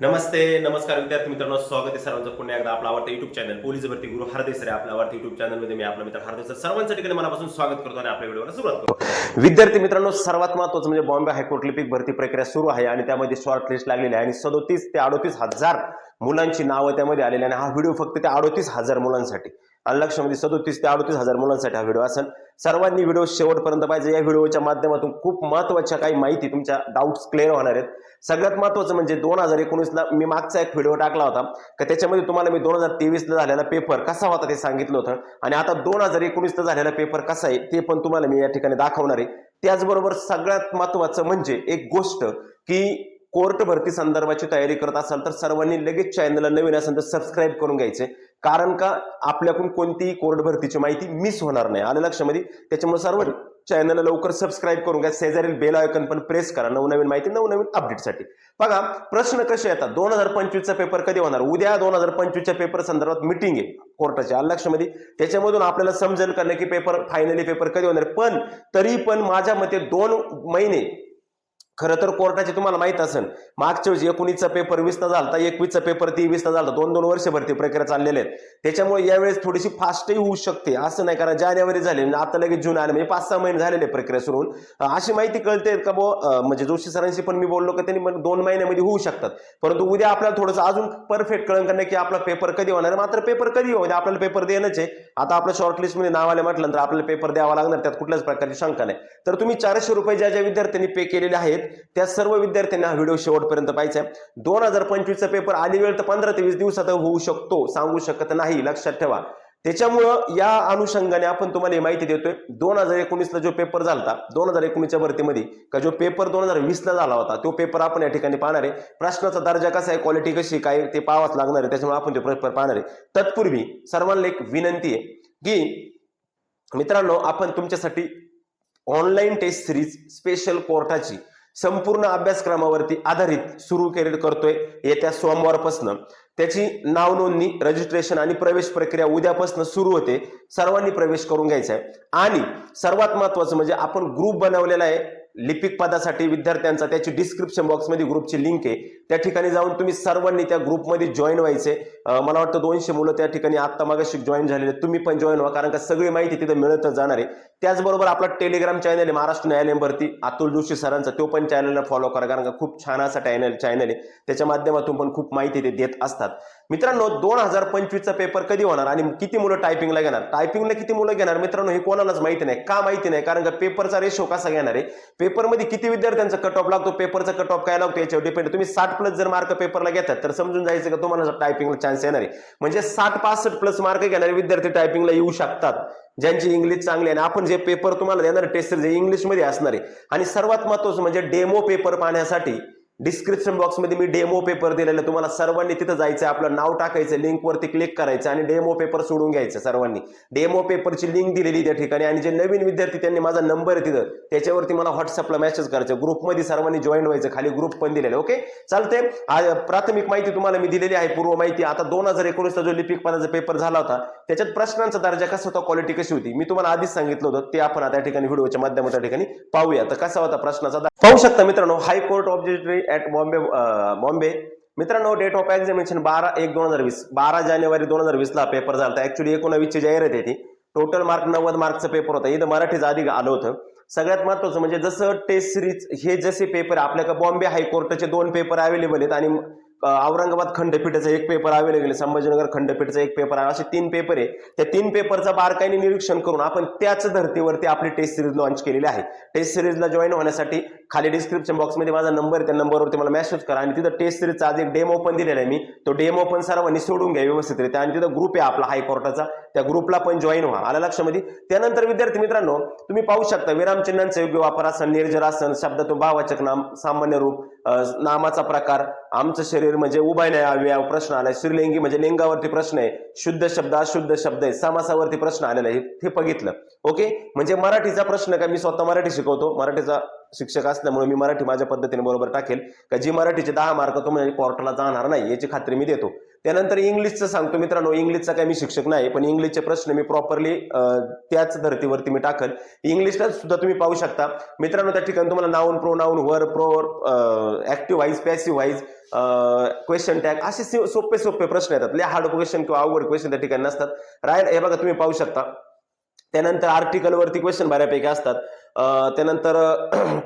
नमस्ते नमस्कार विद्यार्थी मित्रांनो स्वागत आहे सर्वांचं पुन्हा एकदा आपला आवडता युट्यूब चॅनल पोलीस भरती गुरु हरदेसर आहे. आपल्या आवडत्या युट्यूब चॅनलमध्ये मी आपला मित्र हरदेसर सर्वांसाठी ठिकाणी मनापासून स्वागत करतो आणि आपल्या व्हिडिओला सुरुवात करतो. विद्यार्थी मित्रांनो सर्वात महत्वाचं म्हणजे बॉम्बे हायकोर्ट लिपिक भरती प्रक्रिया सुरू आहे आणि त्यामध्ये शॉर्ट लिस्ट लागलेली आहे. आणि सदोतीस ते अडोतीस हजार मुलांची नावं त्यामध्ये आलेली आणि हा व्हिडिओ फक्त त्या अडोतीस हजार मुलांसाठी. लक्षामध्ये सदोतीस ते अडतीस हजार मुलांसाठी हा व्हिडिओ असेल. सर्वांनी व्हिडिओ शेवटपर्यंत पाहिजे या व्हिडिओच्या माध्यमातून खूप महत्त्वाच्या काही माहिती तुमच्या डाऊट्स क्लिअर होणार आहेत. सगळ्यात महत्वाचं म्हणजे दोन हजार एकोणीसला मी मागचा एक व्हिडिओ टाकला होता. का त्याच्यामध्ये तुम्हाला मी दोन हजार तेवीसला झालेला पेपर कसा होता ते सांगितलं होतं. आणि आता दोन हजार एकोणीसला झालेला पेपर कसा आहे ते पण तुम्हाला मी या ठिकाणी दाखवणार आहे. त्याचबरोबर सगळ्यात महत्वाचं म्हणजे एक गोष्ट की कोर्ट भरती संदर्भाची तयारी करत असाल तर सर्वांनी लगेच चॅनलला नवीन असेल तर सबस्क्राईब करून घ्यायचे. कारण का आपल्याकडून कोणतीही कोर्ट भरतीची माहिती मिस होणार नाही. आलं लक्षामध्ये त्याच्यामुळे सर्व चॅनलला लवकर सबस्क्राईब करून घ्या. शेजारील बेल आयकन पण प्रेस करा. नवनवीन माहिती नवनवीन अपडेटसाठी बघा प्रश्न कसे येतात? दोन हजार पंचवीसचा पेपर कधी होणार? उद्या दोन हजार पंचवीसच्या पेपर संदर्भात मिटिंग आहे कोर्टाच्या आलं लक्षामध्ये त्याच्यामधून आपल्याला समजेल करणे की पेपर फायनली पेपर कधी होणार? पण तरी पण माझ्या मते दोन महिने खरं तर कोर्टाचे तुम्हाला माहीत असेल मागच्या वेळेस एकोणीसचा पेपर वीसचा झाला एकवीसचा पेपर तेवीसचा झाला दोन दोन वर्ष भरती प्रक्रिया चाललेल्या आहेत. त्याच्यामुळे यावेळेस थोडीशी फास्टही होऊ शकते असं नाही कारण जानेवारी झाले आता लगेच जून आले म्हणजे पाच सहा महिने झालेले प्रक्रिया सुरू होऊन. अशी माहिती कळते का बो म्हणजे जोशी सरांशी पण मी बोललो की त्यांनी दोन महिन्यामध्ये होऊ शकतात. परंतु उद्या आपल्याला थोडंसं अजून परफेक्ट कळण करणे की आपला पेपर कधी होणार मात्र पेपर कधी होऊ आपल्याला पेपर देणंच आहे. आता आपल्या शॉर्टलिस्टमध्ये नाव आले म्हटलं तर आपल्याला पेपर द्यावा लागणार त्यात कुठल्याच प्रकारची शंका नाही. तर तुम्ही चारशे रुपये ज्या ज्या विद्यार्थ्यांनी पे केलेले आहेत त्या सर्व विद्यार्थ्यांना हा व्हिडिओ शेवटपर्यंत पाहिजे दोन हजार पंचवीसचा पेपर आली वेळ तर पंधरा ते वीस दिवसात होऊ शकतो सांगू शकत नाही लक्षात ठेवा. त्याच्यामुळं या अनुषंगाने आपण तुम्हाला ही माहिती देतोय. दोन हजार एकोणीसला जो पेपर झाला दोन हजार एकोणीसच्या भरतीमध्ये का जो पेपर दोन हजार वीसला झाला होता तो पेपर आपण या ठिकाणी पाहणार आहे. प्रश्नाचा दर्जा कसा आहे क्वालिटी कशी काय ते पाहावंच लागणार आहे त्याच्यामुळे आपण ते पेपर पाहणार आहे. तत्पूर्वी सर्वांना एक विनंती आहे की मित्रांनो आपण तुमच्यासाठी ऑनलाईन टेस्ट सिरीज स्पेशल कोर्टाची संपूर्ण अभ्यासक्रमावरती आधारित सुरू केले करतोय येत्या सोमवारपासून. त्याची नाव नोंदणी रजिस्ट्रेशन आणि प्रवेश प्रक्रिया उद्यापासून सुरू होते. सर्वांनी प्रवेश करून घ्यायचा आहे. आणि सर्वात महत्वाचं म्हणजे आपण ग्रुप बनवलेला आहे. लिपिक पदासाठी विद्यार्थ्यांचा त्याची डिस्क्रिप्शन बॉक्समध्ये ग्रुपची लिंक आहे. त्या ठिकाणी जाऊन तुम्ही सर्वांनी त्या ग्रुपमध्ये जॉईन व्हायचे. मला वाटतं दोनशे मुलं त्या ठिकाणी आत्ता मागाशी जॉईन झालेले. तुम्ही पण जॉईन व्हा कारण का सगळी माहिती तिथं मिळतच जाणार आहे. त्याचबरोबर आपला टेलिग्राम चॅनल आहे महाराष्ट्र न्यायालय भरती अतुल जोशी सरांचा तो पण चॅनलला फॉलो करा कारण का खूप छान असा चॅनल चॅनल आहे. त्याच्या माध्यमातून पण खूप माहिती ते देत असतात. मित्रांनो दोन हजार पंचवीसचा पेपर कधी होणार आणि किती मुलं टायपिंगला घेणार? टायपिंगला किती मुलं घेणार? मित्रांनो हे कोणालाच माहिती नाही. का माहिती नाही? कारण का पेपरचा रेशो कसा घेणार आहे? पेपरमध्ये किती विद्यार्थ्यांचा कट ऑफ लागतो? पेपरचा कट ऑफ काय लागतो? याच्यावर डिपेंड तुम्ही साठ प्लस जर मार्क पेपरला घेतात तर समजून जायचं का तुम्हाला टायपिंगला चान्स येणार आहे. म्हणजे साठ पासष्ट प्लस मार्क घेणारे विद्यार्थी टायपिंगला येऊ शकतात ज्यांची इंग्लिश चांगली आहे. आणि आपण जे पेपर तुम्हाला देणार टेस्ट जे इंग्लिशमध्ये असणार आहे. आणि सर्वात महत्वाचं म्हणजे डेमो पेपर पाहण्यासाठी डिस्क्रिप्शन बॉक्समध्ये मी डेमो पेपर दिलेला आहे. तुम्हाला सर्वांनी तिथं जायचं आपलं नाव टाकायचं लिंकवरती क्लिक करायचं आणि डेमो पेपर सोडून घ्यायचं सर्वांनी. डेमो पेपरची लिंक दिलेली त्या ठिकाणी आणि जे नवीन विद्यार्थी त्यांनी माझा नंबर आहे तिथं त्याच्यावरती मला व्हॉट्सअपला मेसेज करायचं. ग्रुपमध्ये सर्वांनी जॉईन व्हायचं खाली ग्रुप पण दिलेलं ओके चालते प्राथमिक माहिती तुम्हाला मी दिलेली आहे पूर्व माहिती. आता दोन हजार एकोणीसचा जो लिपिक पदाचा पेपर झाला होता त्याच्यात प्रश्नांचा दर्जा कसा होता क्वालिटी कशी होती? मी तुम्हाला आधीच सांगितलं होतं ते आपण आता ठिकाणी व्हिडिओच्या माध्यमात त्या ठिकाणी पाहूया. तर कसा होता प्रश्नाचा पाहू शकता मित्रांनो हायकोर्ट ऑब्जेक्टरी ॲट बॉम्बे बॉम्बे मित्रांनो डेट ऑफ एक्झामिनेशन बारा एक दोन हजार वीस. बारा जानेवारी दोन हजार वीसला पेपर झाला ऍक्च्युली एकोणावीसची जाहिरात आहे ती. टोटल मार्क नव्वद मार्कचं पेपर होता. इथं मराठीचं आधी आलं होतं. सगळ्यात महत्वाचं म्हणजे जसं टेस्ट सिरीज हे जसे पेपर आपल्याकडे बॉम्बे हायकोर्टाचे दोन पेपर अवेलेबल आहेत आणि औरंगाबाद खंडपीठाचा एक पेपर अवेलेबल आहे संभाजीनगर खंडपीठाचा एक पेपर आहे. असे तीन पेपर आहे. त्या तीन पेपरचा बारकाईने निरीक्षण करून आपण त्याच धर्तीवरती आपली टेस्ट सिरीज लॉन्च केलेली आहे. टेस्ट सिरीजला जॉईन होण्यासाठी खाली डिस्क्रिप्शन बॉक्समध्ये माझा नंबर आहे. त्या नंबरवरती मला मेसेज करा आणि तिथं टेस्ट सिरीजचा आज एक डेमो पण दिलेला आहे मी. तो डेमो पण सर्वांनी सोडून घ्या व्यवस्थितरित्या आणि तिथं ग्रुप आहे आपला हायकोर्टाचा त्या ग्रुपला पण जॉईन व्हा. आला लक्षामध्ये त्यानंतर विद्यार्थी मित्रांनो तुम्ही पाहू शकता विरामचिन्हांचा योग्य वापर असन निर्जर असन शब्दातून भावाचक नाम सामान्य रूप नामाचा प्रकार आमचं शरीर म्हणजे उभय नाही अवयव प्रश्न आलाय. श्रीलिंगी म्हणजे लिंगावरती प्रश्न आहे. शुद्ध शब्द अशुद्ध शब्द आहे. समासावरती प्रश्न आलेला आहे. हे बघितलं. ओके म्हणजे मराठीचा प्रश्न का? मी स्वतः मराठी शिकवतो. मराठीचा शिक्षक असल्यामुळे मी मराठी माझ्या पद्धतीने बरोबर टाकेल. का जी मराठीचे दहा मार्क तुम्ही कोर्टाला जाणार नाही याची खात्री मी देतो. त्यानंतर इंग्लिशचं सांगतो मित्रांनो इंग्लिशचा काही मी शिक्षक नाही पण इंग्लिशचे प्रश्न मी प्रॉपरली त्याच धर्तीवरती मी टाकल. इंग्लिशला सुद्धा तुम्ही पाहू शकता. मित्रांनो त्या ठिकाणी तुम्हाला नाऊन प्रो नाऊन वर pro active wise passive wise question tag असे सोपे सोपे प्रश्न येतात. लय हार्ड क्वेश्चन किंवा अवघड क्वेश्चन त्या ठिकाणी नसतात. राय हे बघा तुम्ही पाहू शकता. त्यानंतर आर्टिकल वरती क्वेश्चन बऱ्यापैकी असतात. त्यानंतर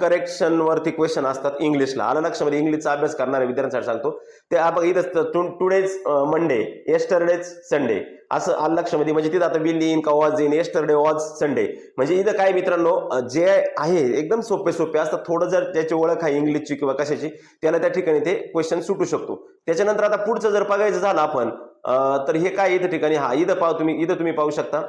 करेक्शन वरती क्वेश्चन असतात इंग्लिशला. आलं लक्षामध्ये म्हणजे इंग्लिशचा अभ्यास करणाऱ्या विद्यार्थ्यांसाठी सांगतो. ते आपण इथं टुडेज मंडे येस्टरडेज संडे असं आलं लक्षामध्ये म्हणजे, म्हणजे तिथं आता विल इन का was in yesterday was Sunday म्हणजे इथं काय मित्रांनो जे आहे एकदम सोपे सोपे असतात. थोडं जर त्याची ओळख आहे इंग्लिशची किंवा कशाची त्याला त्या ठिकाणी ते क्वेश्चन सुटू शकतो. त्याच्यानंतर आता पुढचं जर बघायचं झालं आपण तर हे काय इथं ठिकाणी? हा इथं पाहू तुम्ही इथं तुम्ही पाहू शकता.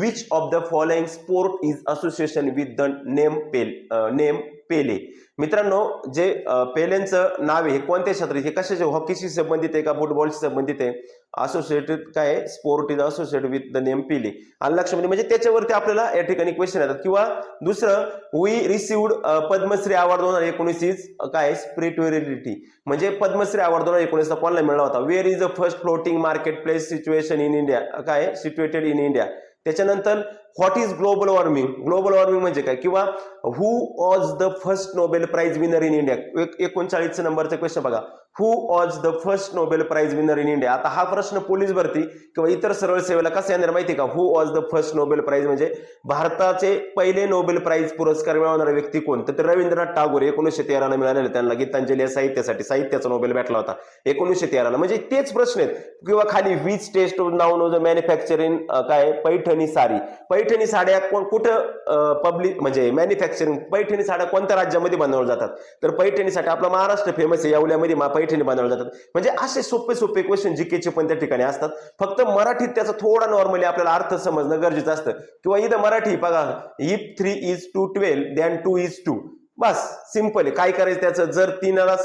Which of the following sport is association with the name Pele name Pele. मित्रांनो जे पेलेंचं नाव आहे हे कोणत्या क्षेत्रात हे कशाचे? हॉकीशी संबंधित आहे का? फुटबॉलशी संबंधित आहे? असोसिएटेड काय sport is associated with the name Pele आणि लक्षामध्ये म्हणजे त्याच्यावरती आपल्याला या ठिकाणी क्वेश्चन येतात. किंवा दुसरं वी रिसिव्ड पद्मश्री अवॉर्ड दोन हजार एकोणीस इज काय स्पिरिच्युअलिटी म्हणजे पद्मश्री अवॉर्ड दोन हजार एकोणीसला कोणाला मिळाला होता? Where is the first floating market place situation in India काय सिच्युएटेड इन इंडिया त्याच्यानंतर what is global warming global warming म्हणजे काय? किंवा who was the first Nobel prize winner in India एकोणचाळीस नंबरचा क्वेश्चन बघा. Who was the first Nobel prize winner in India आता हा प्रश्न पोलीस भरती किंवा इतर सरळ सेवेला कसं येणार माहिती का? Who was the first Nobel prize म्हणजे भारताचे पहिले नोबेल प्राइज पुरस्कार मिळवणारा व्यक्ती कोण? तर रवींद्रनाथ टागोर एकोणीसशे तेराला मिळालेले त्यांना. गीतांजली साहित्यासाठी साहित्याचा नोबेल भेटला होता. एकोणीसशे तेराला. म्हणजे तेच प्रश्न आहेत. किंवा खाली वीज टेस्ट नाव द मॅन्युफॅक्चरिंग काय पैठणी साडी. पैठणी साड्या कोण कुठं पब्लिक म्हणजे मॅन्युफॅक्चरिंग पैठणी साड्या कोणत्या राज्यामध्ये बनवल्या जातात? तर पैठणीसाठी आपला महाराष्ट्र फेमस आहे येवल्यामध्ये पैठणी बनवल्या जातात. म्हणजे असे सोपे सोपे क्वेश्चन जीकेचे पण त्या ठिकाणी असतात. फक्त मराठीत त्याचा थोडा नॉर्मली आपल्याला अर्थ समजणं गरजेचं असतं. किंवा इथं मराठी बघा if three is two twelve than two is two bus simple आहे. काय करायचं त्याचं? जर तीनला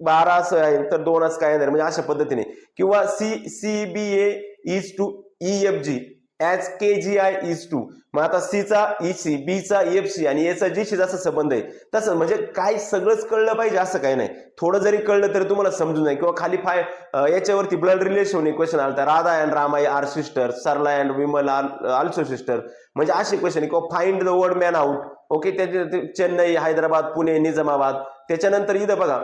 बारा असं आहे तर दोन असं काय येणार म्हणजे अशा पद्धतीने. किंवा C C B A is two E F G as K G I is two मग आता सीचा ई सी बीचा एफ सी आणि एचा जी सी जसा संबंध आहे. तसं म्हणजे काय सगळंच कळलं पाहिजे असं काही नाही. थोडं जरी कळलं तरी तुम्हाला समजून जाईल. किंवा खाली फाय याच्यावरती ब्लड रिलेशन क्वेश्चन आला Radha and Ramai are sister Sarala and Vimal also sister म्हणजे असे क्वेश्चन आहे. किंवा find the word man out okay त्याचे चेन्नई हैदराबाद पुणे निजामाबाद. त्याच्यानंतर इथं बघा.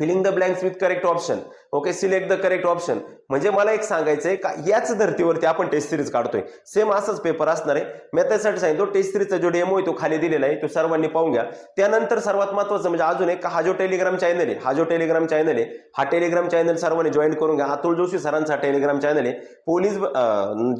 Filling the blanks with correct option okay select the correct option म्हणजे मला एक सांगायचंय का याच धर्तीवरती आपण टेस्ट सिरीज काढतोय. सेम असाच पेपर असणार आहे. मी त्यासाठी सांगितलं टेस्ट सिरीजचा जो डेमो आहे तो खाली दिलेला आहे. तो सर्वांनी पाहून घ्या. त्यानंतर सर्वात महत्वाचं म्हणजे अजून एक हा जो टेलिग्राम चॅनल आहे हा जो टेलिग्राम चॅनल आहे हा टेलिग्राम चॅनल सर्वांनी जॉईन करून घ्या. अतुल जोशी सरांचा टेलिग्राम चॅनल आहे. पोलीस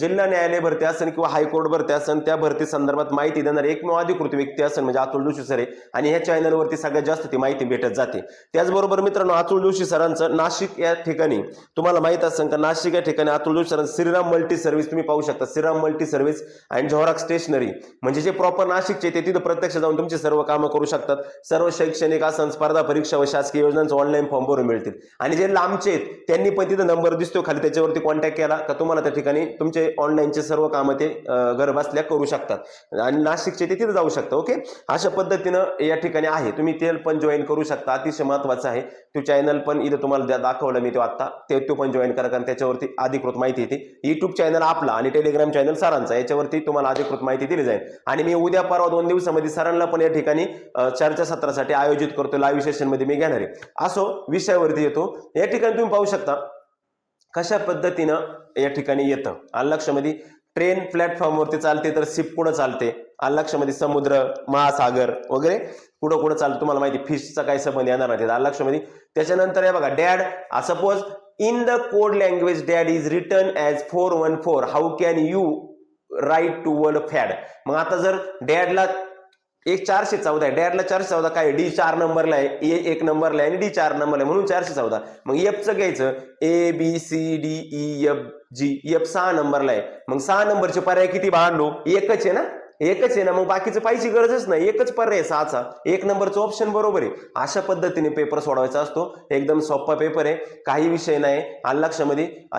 जिल्हा न्यायालय भरती असेल किंवा हायकोर्ट भरती असेल त्या भरती संदर्भात माहिती देणार एकमेव अधिकृत व्यक्ती असेल म्हणजे अतुल जोशी सर आहे. आणि ह्या चॅनलवरती सगळ्यात जास्त ती माहिती भेटत जाते. त्याचबरोबर मित्रांनो अतुल जोशी सरांचं नाशिक या ठिकाणी तुम्हाला माहीत असेल का नाशिक या ठिकाणी अतुल जोशी सरांचं श्रीराम मल्टी सर्व्हिस तुम्ही पाहू शकता. Shriram multi service and Xerox stationery म्हणजे जे प्रॉपर नाशिकचे ते तिथं प्रत्यक्ष जाऊन तुमची सर्व कामं करू शकतात. सर्व शैक्षणिक आसन स्पर्धा परीक्षा व शासकीय योजनांचं ऑनलाईन फॉर्म भरून मिळतील. आणि जे लांबचे आहेत त्यांनी पण तिथं नंबर दिसतो खाली त्याच्यावरती कॉन्टॅक्ट केला का तुम्हाला त्या ठिकाणी तुमचे ऑनलाईनचे सर्व कामं ते घर बसल्या करू शकतात. आणि नाशिकचे ते तिथं जाऊ शकतात ओके अशा पद्धतीनं या ठिकाणी आहे. तुम्ही ते पण जॉईन करू शकता. अतिशय महत्वाचं आहे. तो चॅनल पण इथं तुम्हाला दाखवलं मी तो आत्ता ते तो पण जॉईन करा कारण त्याच्यावरती अधिकृत माहिती येते युट्यूब चॅनल आपला आणि टेलिग्राम चॅनल सरांचा याच्यावरती तुम्हाला अधिकृत माहिती दिली जाईल. आणि मी उद्या परवा दोन दिवसामध्ये सरांना पण या ठिकाणी चर्चासत्रासाठी आयोजित करतो लाईव्ह सेशनमध्ये मी घेणार आहे. असो विषयावरती येतो. या ठिकाणी तुम्ही पाहू शकता कशा पद्धतीनं या ठिकाणी येतं. आणि लक्षामध्ये ट्रेन प्लॅटफॉर्मवरती चालते तर सिप पुढं चालते. आलं समुद्र महासागर वगैरे कुठं कुठं चालतं तुम्हाला माहिती फिशचा काय संबंध येणार नाही आलं त्याच्यानंतर हे बघा dad suppose in the code language dad is written as four one four how can you write to word fad मग आता जर डॅडला एक चारशे चौदा आहे डॅडला चारशे चौदा काय डी चार नंबरला आहे ए एक नंबरला आहे आणि डी चार नंबरला आहे म्हणून चारशे चौदा. मग एफचं घ्यायचं A B C D E F G F सहा नंबरला आहे. मग सहा नंबरचे पर्याय किती भांडलो एकच आहे ना? एकच आहे ना मग बाकीचं पाहिजे गरजच नाही. एकच पर्याय सहाचा. एक नंबरचं ऑप्शन बरोबर आहे. अशा पद्धतीने पेपर सोडवायचा असतो. एकदम सोपा पेपर आहे. काही विषय नाही. आलं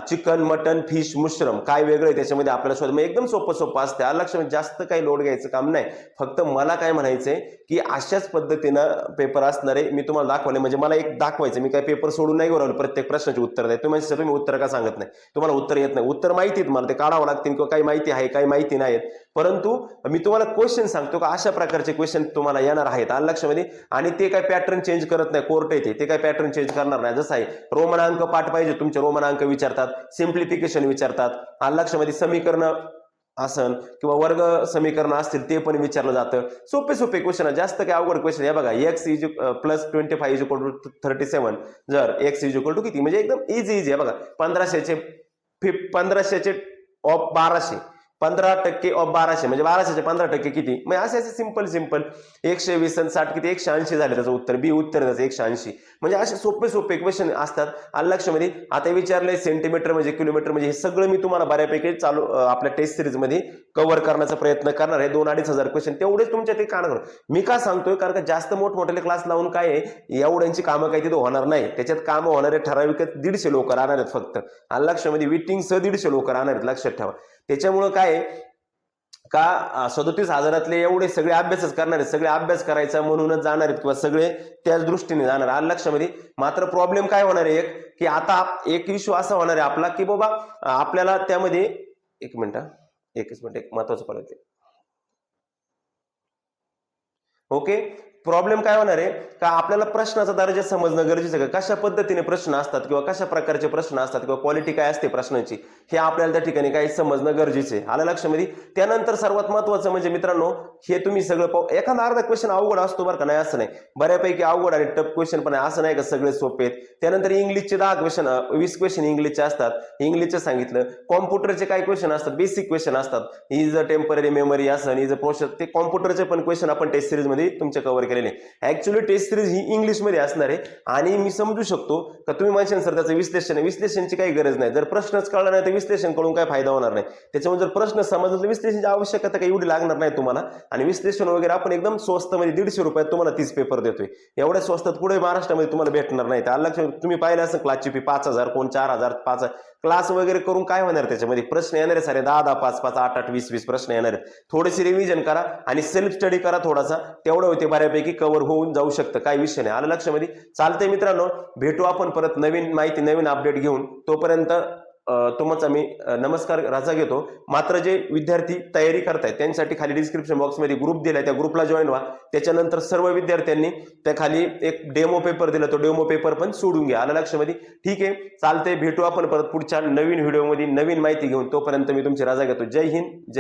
चिकन मटन फिश मुश्रम काय वेगळं आहे त्याच्यामध्ये आपल्याला शोध मग एकदम सोपं सोपं असते आलं जास्त काही लोड घ्यायचं काम नाही. फक्त मला काय म्हणायचंय की अशाच पद्धतीनं पेपर असणार आहे. मी तुम्हाला दाखवले म्हणजे मला एक दाखवायचं मी काय पेपर सोडून नाही गोरवलं प्रत्येक प्रश्नाचे उत्तर द्या. तुम्ही म्हणता, तुम्ही उत्तर का सांगत नाही? तुम्हाला उत्तर येत नाही. उत्तर माहितीत मला. ते काढावं लागतील किंवा काही माहिती आहे काही माहिती नाहीत परंतु मी तुम्हाला क्वेश्चन सांगतो का? अशा प्रकारचे क्वेश्चन तुम्हाला येणार आहेत. आलं लक्षामध्ये म्हणजे, आणि ते काय पॅटर्न चेंज करत नाही. कोर्ट येते ते. काय पॅटर्न चेंज करणार नाही. जसं आहे रोमन अंक पाठ पाहिजे. तुमचे रोमन अंक विचारतात. सिम्प्लिफिकेशन विचारतात. आलं लक्षामध्ये म्हणजे, समीकरण आसन किंवा वर्ग समीकरण असतील ते पण विचारलं जातं. सोपे सोपे क्वेश्चन जास्त काही अवघड क्वेश्चन आहे. बघा X is plus twenty five is equal to thirty seven जर एक्स इज इक्वल टू किती? म्हणजे एकदम इझी इझी आहे. बघा पंधराशेचे फिफ पंधराशेचे ऑफ बाराशे. पंधरा टक्के ऑफ बाराशे म्हणजे बाराशेचे पंधरा टक्के किती? म्हणजे असे असे सिंपल सिंपल एकशे वीस आणि साठ किती? एकशे ऐंशी झाले त्याचं उत्तर. बी उत्तर त्याचं एकशे ऐंशी. म्हणजे असे सोपे सोपे क्वेश्चन असतात. आणि लक्षामध्ये आता विचारलंय सेंटीमीटर म्हणजे किलोमीटर म्हणजे हे सगळं मी तुम्हाला बऱ्यापैकी चालू आपल्या टेस्ट सिरीजमध्ये कव्हर करण्याचा प्रयत्न करणार आहे. दोन अडीच हजार क्वेश्चन तेवढेच तुमच्या ते कान मी का सांगतोय? कारण का जास्त मोठमोठे क्लास लावून काय आहे? एवढ्यांची कामं काही तिथं होणार नाही. त्याच्यात कामं होणारे ठराविक दीडशे लोक राहणार आहेत फक्त. आणि लक्षामध्ये विटिंग दीडशे लोक राहणार आहेत. लक्षात ठेवा. त्याच्यामुळं काय का सदोतीस हजारातले एवढे सगळे अभ्यासच करणार आहेत सगळे अभ्यास करायचा म्हणूनच जाणार आहेत किंवा सगळे त्याच दृष्टीने जाणार. आलं लक्षामध्ये मात्र प्रॉब्लेम काय होणार आहे एक? की आता एक इश्यू असा होणार आहे आपला की बाबा आपल्याला त्यामध्ये एक मिनिट हा. एकच मिनिट एक महत्वाचं कळत ओके? प्रॉब्लेम काय होणार आहे? का आपल्याला प्रश्नाचा दर्जा समजणं गरजेचं आहे का? कशा पद्धतीने प्रश्न असतात किंवा कशा प्रकारचे प्रश्न असतात किंवा क्वालिटी काय असते प्रश्नाची हे आपल्याला त्या ठिकाणी काही समजणं गरजेचं आहे. आलं लक्षामध्ये? त्यानंतर सर्वात महत्वाचं म्हणजे मित्रांनो हे तुम्ही सगळं पाहू. एखादा अर्धा क्वेश्चन अवघड असतो बरं का? नाही असं नाही. बऱ्यापैकी अवघड आणि टफ क्वेश्चन पण आहे. असं नाही का सगळे सोपे आहेत? त्यानंतर इंग्लिशचे दहा क्वेश्चन वीस क्वेश्चन इंग्लिशचे असतात. इंग्लिशचे सांगितलं. कॉम्प्युटरचे काही क्वेश्चन असतात. बेसिक क्वेश्चन असतात. इज अ टेंपररी मेमरी असं इज अ प्रोसेस ते कॉम्प्युटरचे पण क्वेश्चन आपण टेस्ट सिरीजमध्ये तुमच्या कव्हर केलेले ऍक्च्युली टेस्ट सिरीज ही इंग्लिशमध्ये असणार आहे. आणि मी समजू शकतो का तुम्ही म्हणशाल सर त्याचं विश्लेषण आहे. विश्लेषणची काही गरज नाही. जर प्रश्नच कळला नाही तर विश्लेषण करून काय फायदा होणार नाही. त्याच्यामुळे जर प्रश्न समजला तर आवश्यकता काही एवढी लागणार नाही तुम्हाला. आणि विश्लेषण वगैरे आपण एकदम स्वस्त म्हणजे दीडशे रुपयात तुम्हाला तीस पेपर देतोय. एवढ्या स्वस्तात पुढे महाराष्ट्रामध्ये तुम्हाला भेटणार नाही. तर लक्ष तुम्ही पाहिलं असं क्लासची फी पाच हजार कोण चार हजार पाच क्लास वगैरे करून काय होणार त्याच्यामध्ये? प्रश्न येणार आहे सारे दहा दहा पाच पाच आठ आठ वीस वीस प्रश्न येणार आहेत. थोडेसे रिव्हिजन करा आणि सेल्फ स्टडी करा थोडासा. तेवढं होते बऱ्यापैकी कव्हर होऊन जाऊ शकतं. काय विषय नाही. आलं लक्षामध्ये? चालतंय मित्रांनो. भेटू आपण परत नवीन माहिती नवीन अपडेट घेऊन. तोपर्यंत अं, तुमचा नमस्कार राजा घेतो. मात्र जे विद्यार्थी तयारी करतायत त्यांच्यासाठी खाली डिस्क्रिप्शन बॉक्समध्ये ग्रुप दिलाय त्या ग्रुपला जॉईन व्हा. त्याच्यानंतर सर्व विद्यार्थ्यांनी त्या खाली एक डेमो पेपर दिला तो डेमो पेपर पण सोडून घ्या. आलं लक्षामध्ये ठीक आहे. चालतंय. भेटू आपण परत पुढच्या नवीन व्हिडिओमध्ये नवीन माहिती घेऊन. तोपर्यंत मी तुमची राजा घेतो. जय हिंद. जय